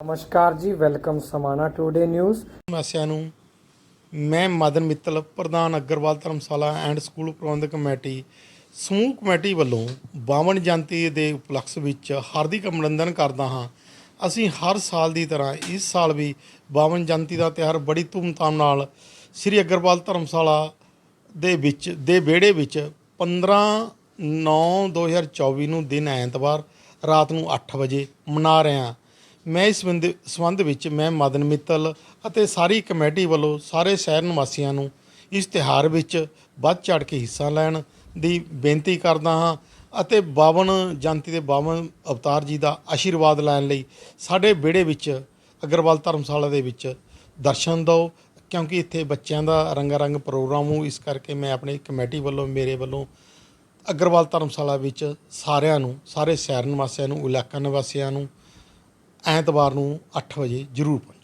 ਨਮਸਕਾਰ ਜੀ, welcome Samana today news ਵਾਸੀਆਂ ਨੂੰ ਮੈਂ ਮਦਨ ਮਿੱਤਲ, ਪ੍ਰਧਾਨ ਅਗਰਵਾਲ ਧਰਮਸ਼ਾਲਾ ਐਂਡ ਸਕੂਲ ਪ੍ਰਬੰਧਕ ਕਮੇਟੀ, ਸਮੂਹ ਕਮੇਟੀ ਵੱਲੋਂ 52 ਜਯੰਤੀ ਦੇ ਉਪਲਕਸ਼ ਵਿੱਚ ਹਾਰਦਿਕ ਅਮਨੰਦਨ ਕਰਦਾ ਹਾਂ। ਅਸੀਂ ਹਰ ਸਾਲ ਦੀ ਤਰ੍ਹਾਂ ਇਸ ਸਾਲ ਵੀ 52 ਜਯੰਤੀ ਦਾ ਤਿਉਹਾਰ ਬੜੀ ਧੂਮਧਾਮ ਨਾਲ ਸ੍ਰੀ ਅਗਰਵਾਲ ਧਰਮਸ਼ਾਲਾ ਦੇ ਵਿੱਚ, ਦੇ ਵਿਹੜੇ ਵਿੱਚ 15 9 2024 ਨੂੰ ਦਿਨ ਐਤਵਾਰ ਰਾਤ ਨੂੰ 8 ਵਜੇ ਮਨਾ ਰਹੇ ਹਾਂ। ਮੈਂ ਇਸ ਸੰਬੰਧ ਸੰਬੰਧ ਵਿੱਚ ਮੈਂ ਮਦਨ ਮਿੱਤਲ ਅਤੇ ਸਾਰੀ ਕਮੇਟੀ ਵੱਲੋਂ ਸਾਰੇ ਸ਼ਹਿਰ ਨਿਵਾਸੀਆਂ ਨੂੰ ਇਸ ਤਿਹਾਰ ਵਿੱਚ ਵੱਧ ਚੜ ਕੇ ਹਿੱਸਾ ਲੈਣ ਦੀ ਬੇਨਤੀ ਕਰਦਾ ਹਾਂ ਅਤੇ 52 ਜਯੰਤੀ ਦੇ 52 ਅਵਤਾਰ ਜੀ ਦਾ ਆਸ਼ੀਰਵਾਦ ਲੈਣ ਲਈ ਸਾਡੇ ਵਿਹੜੇ ਵਿੱਚ ਅਗਰਵਾਲ ਧਰਮਸ਼ਾਲਾ ਦੇ ਵਿੱਚ ਦਰਸ਼ਨ ਦਿਓ, ਕਿਉਂਕਿ ਇੱਥੇ ਬੱਚਿਆਂ ਦਾ ਰੰਗਾ ਰੰਗ ਪ੍ਰੋਗਰਾਮ ਹੋ। ਇਸ ਕਰਕੇ ਮੈਂ ਆਪਣੀ ਕਮੇਟੀ ਵੱਲੋਂ, ਮੇਰੇ ਵੱਲੋਂ ਅਗਰਵਾਲ ਧਰਮਸ਼ਾਲਾ ਵਿੱਚ ਸਾਰਿਆਂ ਨੂੰ, ਸਾਰੇ ਸ਼ਹਿਰ ਨਿਵਾਸੀਆਂ ਨੂੰ, ਇਲਾਕਾ ਨਿਵਾਸੀਆਂ ਨੂੰ ਐਤਵਾਰ ਨੂੰ 8 ਵਜੇ ਜ਼ਰੂਰ ਪਹੁੰਚੋ।